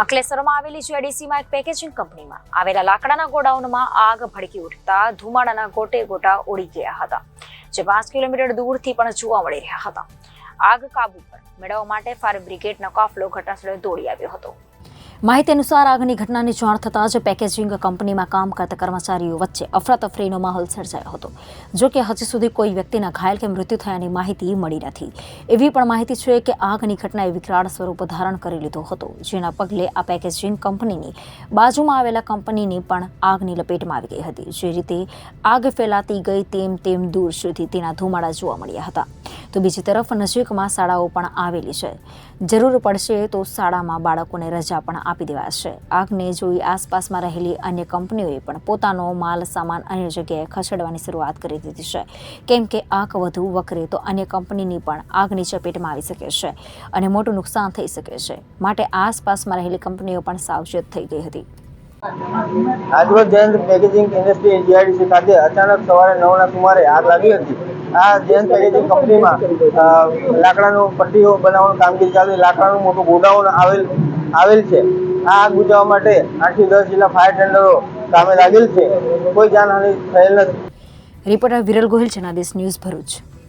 અંકલેશ્વરમાં આવેલી જીઆઈડીસીમાં એક પેકેજિંગ કંપનીમાં આવેલા લાકડાના ગોડાઉનમાં આગ ભડકી ઉઠતા ધુમાડાના ગોટે ગોટા ઉડી ગયા હતા, જે પાંચ કિલોમીટર દૂરથી પણ જોવા મળી રહ્યા હતા. આગ કાબુ પર મેળવવા માટે ફાયર બ્રિગેડનો કાફલો ઘટનાસ્થળે દોડી આવ્યો હતો. માહિતી અનુસાર આગની ઘટનાની જાણ થતાં જ પેકેજિંગ કંપનીમાં કામ કરતા કર્મચારીઓ વચ્ચે અફરાતફરીનો માહોલ સર્જાયો હતો. જો કે હજી સુધી કોઈ વ્યક્તિના ઘાયલ કે મૃત્યુ થયાની માહિતી મળી નથી. એવી પણ માહિતી છે કે આગની ઘટનાએ વિકરાળ સ્વરૂપ ધારણ કરી લીધો હતો. જેના પગલે આ પેકેજિંગ કંપનીની બાજુમાં આવેલા કંપનીની પણ આગની લપેટમાં આવી ગઈ હતી. જે રીતે આગ ફેલાતી ગઈ તેમ તેમ દૂર સુધી તેના ધુમાડા જોવા મળ્યા હતા. તો બીજી તરફ નજીકમાં શાળાઓ પણ આવેલી છે. જરૂર પડશે તો શાળામાં બાળકોને રજા પણ આપી દેવાશે. આગને જોઈ આસપાસમાં રહેલી અન્ય કંપનીઓએ પણ પોતાનો માલ, સામાન અન્ય જગ્યાએ ખસેડવાની શરૂઆત કરી દીધી છે. કેમ કે આગ વધુ વકરે તો અન્ય કંપનીની પણ આગની ચપેટમાં આવી શકે છે અને મોટું નુકસાન થઈ શકે છે. માટે આસપાસમાં રહેલી કંપનીઓ પણ સાવચેત થઈ ગઈ હતી. આજરોજ પેકેજિંગ ઇન્ડસ્ટ્રી જીઆઈડીસી ખાતે અચાનક સવારે નવના સુમારે આગ લાગી હતી. આ જયંત પેકેજિંગ કંપનીમાં. લાકડાનું પટ્ટીઓ બનાવવાનું કામગીરી ચાલુ લાકડાનું મોટું ગોડાઉન આવેલ આવેલ છે. આ આગ બુજાવવા માટે આઠથી દસ જેટલા ફાયર ટેન્ડરો કામે લાગેલ છે. કોઈ જાનહાનિ થયેલ નથી. Reporter Viral Gohil, Janadesh news Bharuch.